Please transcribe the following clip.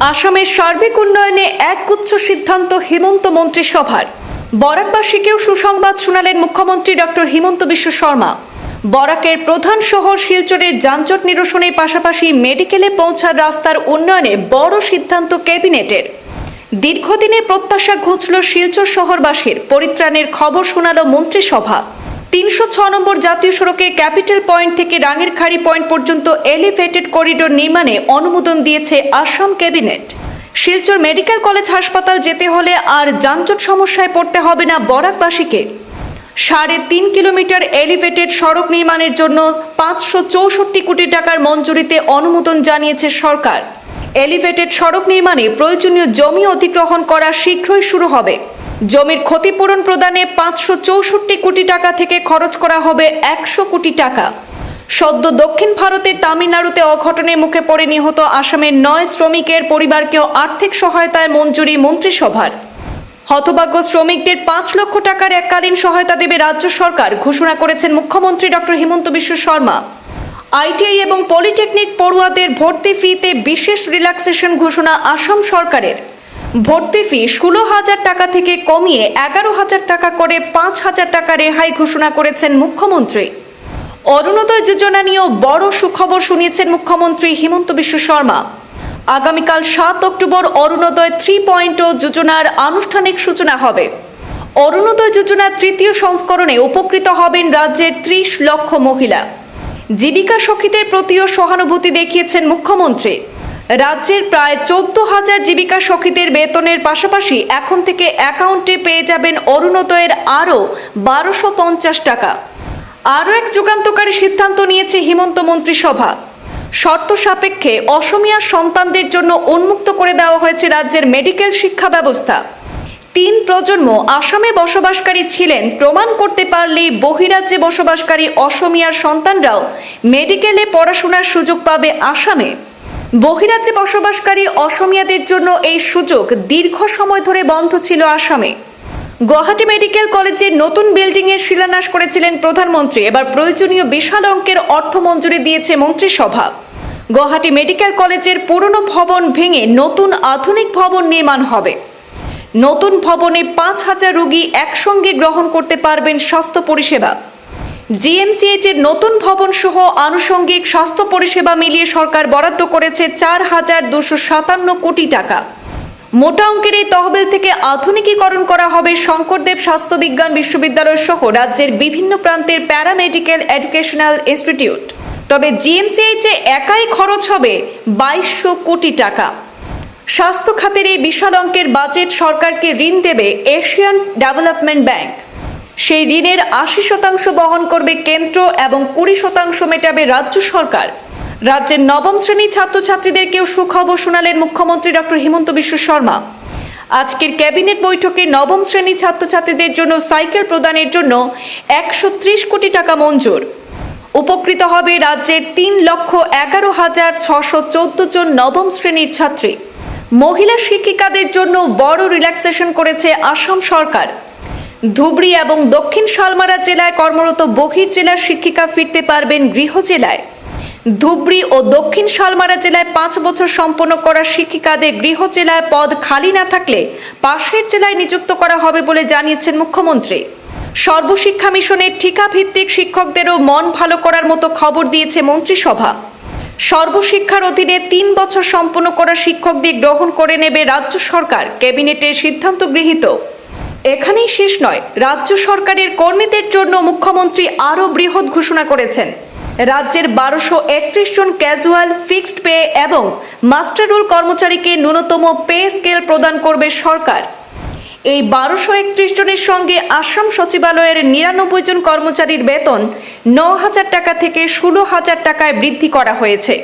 আসামের সার্বিক উন্নয়নে এক একগুচ্ছ সিদ্ধান্ত হিমন্ত মন্ত্রিসভার। বরাকবাসীকেও সুসংবাদ শোনালেন মুখ্যমন্ত্রী ডক্টর হিমন্ত বিশ্ব শর্মা। বরাকের প্রধান শহর শিলচরের যানজট নিরসনের পাশাপাশি মেডিকেলে পৌঁছার রাস্তার উন্নয়নে বড় সিদ্ধান্ত ক্যাবিনেটের। দীর্ঘদিনে প্রত্যাশা ঘুচল শিলচর শহরবাসীর। পরিত্রাণের খবর শোনাল মন্ত্রিসভা। তিনশো ছ নম্বর জাতীয় সড়কের ক্যাপিটাল পয়েন্ট থেকে রাঙেরখাড়ি পয়েন্ট পর্যন্ত এলিভেটেড করিডোর নির্মাণে অনুমোদন দিয়েছে Assam cabinet. Silchar medical college হাসপাতাল যেতে হলে আর যানজট সমস্যায় পড়তে হবে না বরাকবাসীকে। সাড়ে তিন কিলোমিটার এলিভেটেড সড়ক নির্মাণের জন্য পাঁচশো চৌষট্টি কোটি টাকার মঞ্জুরিতে অনুমোদন জানিয়েছে সরকার। এলিভেটেড সড়ক নির্মাণে প্রয়োজনীয় জমি অধিগ্রহণ করা শীঘ্রই শুরু হবে। জমির ক্ষতিপূরণ প্রদানে পাঁচশো চৌষট্টি কোটি টাকা থেকে খরচ করা হবে একশো কোটি টাকা। সদ্য দক্ষিণ ভারতের তামিলনাড়ুতে অঘটনের মুখে পড়ে নিহত আসামের নয় শ্রমিকের পরিবারকেও আর্থিক সহায়তায় মঞ্জুরি মন্ত্রিসভার। হতভাগ্য শ্রমিকদের পাঁচ লক্ষ টাকার এককালীন সহায়তা দেবে রাজ্য সরকার, ঘোষণা করেছেন মুখ্যমন্ত্রী ডক্টর হিমন্ত বিশ্ব শর্মা। আইটিআই এবং পলিটেকনিক পড়ুয়াদের ভর্তি ফিতে বিশেষ রিল্যাক্সেশন ঘোষণা আসাম সরকারের। ভর্তি ফি ষোলো হাজার টাকা থেকে কমিয়ে এগারো হাজার টাকা করে পাঁচ হাজার টাকা রেহাই ঘোষণা করেছেন মুখ্যমন্ত্রী। অরুণোদয় যোজনা নিয়েও বড় সুখবর শুনিয়েছেন মুখ্যমন্ত্রী হিমন্ত বিশ্ব শর্মা। আগামীকাল সাত অক্টোবর অরুণোদয় থ্রি পয়েন্ট যোজনার আনুষ্ঠানিক সূচনা হবে। অরুণোদয় যোজনার তৃতীয় সংস্করণে উপকৃত হবেন রাজ্যের ত্রিশ লক্ষ মহিলা। জীবিকা সখীদের প্রতিও সহানুভূতি দেখিয়েছেন মুখ্যমন্ত্রী। রাজ্যের প্রায় চোদ্দ হাজার জীবিকা সখীদের বেতনের পাশাপাশি এখন থেকে অ্যাকাউন্টে পেয়ে যাবেন অরুণোদয়ের আরও বারোশো পঞ্চাশ টাকা। আরও এক যুগান্তকারী সিদ্ধান্ত নিয়েছে হিমন্ত মন্ত্রিসভা। শর্ত সাপেক্ষে অসমিয়া সন্তানদের জন্য উন্মুক্ত করে দেওয়া হয়েছে রাজ্যের মেডিকেল শিক্ষা ব্যবস্থা। তিন প্রজন্ম আসামে বসবাসকারী ছিলেন, প্রমাণ করতে পারলেই বহিরাজ্যে বসবাসকারী অসমিয়ার সন্তানরাও মেডিকেলে পড়াশোনার সুযোগ পাবে আসামে। বহিরাজ্যে বসবাসকারী অসমিয়াদের জন্য এই সুযোগ দীর্ঘ সময় ধরে বন্ধ ছিল আসামে। গুয়াহাটি মেডিকেল কলেজের নতুন বিল্ডিং এর শিলান্যাস করেছিলেন প্রধানমন্ত্রী। এবার প্রয়োজনীয় বিশাল অঙ্কের অর্থ মঞ্জুরি দিয়েছে মন্ত্রিসভা। গুয়াহাটি মেডিকেল কলেজের পুরনো ভবন ভেঙে নতুন আধুনিক ভবন নির্মাণ হবে। নতুন ভবনে পাঁচ হাজার রোগী একসঙ্গে গ্রহণ করতে পারবেন স্বাস্থ্য পরিষেবা। জিএমসিএইচ এর নতুন ভবন সহ আনুষঙ্গিক স্বাস্থ্য পরিষেবা মিলিয়ে সরকার বরাদ্দ করেছে চার হাজার দুশো সাতান্ন কোটি টাকা। মোটা অঙ্কের এই তহবিল থেকে আধুনিকীকরণ করা হবে শঙ্করদেব স্বাস্থ্য বিজ্ঞান বিশ্ববিদ্যালয় সহ রাজ্যের বিভিন্ন প্রান্তের প্যারামেডিক্যাল এডুকেশনাল ইনস্টিটিউট। তবে জিএমসিএইচ একাই খরচ হবে বাইশশো কোটি টাকা। স্বাস্থ্য খাতের এই বিশাল অঙ্কের বাজেট সরকারকে ঋণ দেবে এশিয়ান ডেভেলপমেন্ট ব্যাংক। সেই ঋণের আশি শতাংশ বহন করবে কেন্দ্র এবং কুড়ি শতাংশ মেটাবে রাজ্য সরকার। রাজ্যের নবম শ্রেণির ছাত্রছাত্রীদেরকেও সুখবর শোনালেন মুখ্যমন্ত্রী ডক্টর হিমন্ত বিশ্ব শর্মা। আজকের ক্যাবিনেট বৈঠকে নবম শ্রেণির ছাত্রছাত্রীদের জন্য সাইকেল প্রদানের জন্য একশো ত্রিশ কোটি টাকা মঞ্জুর। উপকৃত হবে রাজ্যের তিন লক্ষ এগারো হাজার ছশো চোদ্দ জন নবম শ্রেণির ছাত্রী। মহিলা শিক্ষিকাদের জন্য বড় রিল্যাক্সেশন করেছে আসাম সরকার। ধুবড়ি এবং দক্ষিণ শালমারা জেলায় কর্মরত বহির জেলার শিক্ষিকা ফিরতে পারবেন গৃহ জেলায়। ধুবড়ি ও দক্ষিণ শালমারা জেলায় পাঁচ বছর সম্পন্ন করা শিক্ষিকাদের গৃহ জেলায় পদ খালি না থাকলে পাশের জেলায় নিযুক্ত করা হবে বলে জানিয়েছেন মুখ্যমন্ত্রী। সর্বশিক্ষা মিশনের ঠিকাভিত্তিক শিক্ষকদেরও মন ভালো করার মতো খবর দিয়েছে মন্ত্রিসভা। সর্বশিক্ষার অধীনে তিন বছর সম্পন্ন করা শিক্ষকদের গ্রহণ করে নেবে রাজ্য সরকার, ক্যাবিনেটের সিদ্ধান্ত গৃহীত। এখানেই শেষ নয়। রাজ্য সরকারের কর্মীদের জন্য মুখ্যমন্ত্রী আরও বৃহৎ ঘোষণা করেছেন। রাজ্যের বারোশো একত্রিশ জন ক্যাজুয়াল, ফিক্সড পে এবং মাস্টার রোল কর্মচারীকে ন্যূনতম পে স্কেল প্রদান করবে সরকার। এই বারোশো একত্রিশ জনের সঙ্গে আসাম সচিবালয়ের নিরানব্বই জন কর্মচারীর বেতন ন হাজার টাকা থেকে ষোলো হাজার টাকায় বৃদ্ধি করা হয়েছে।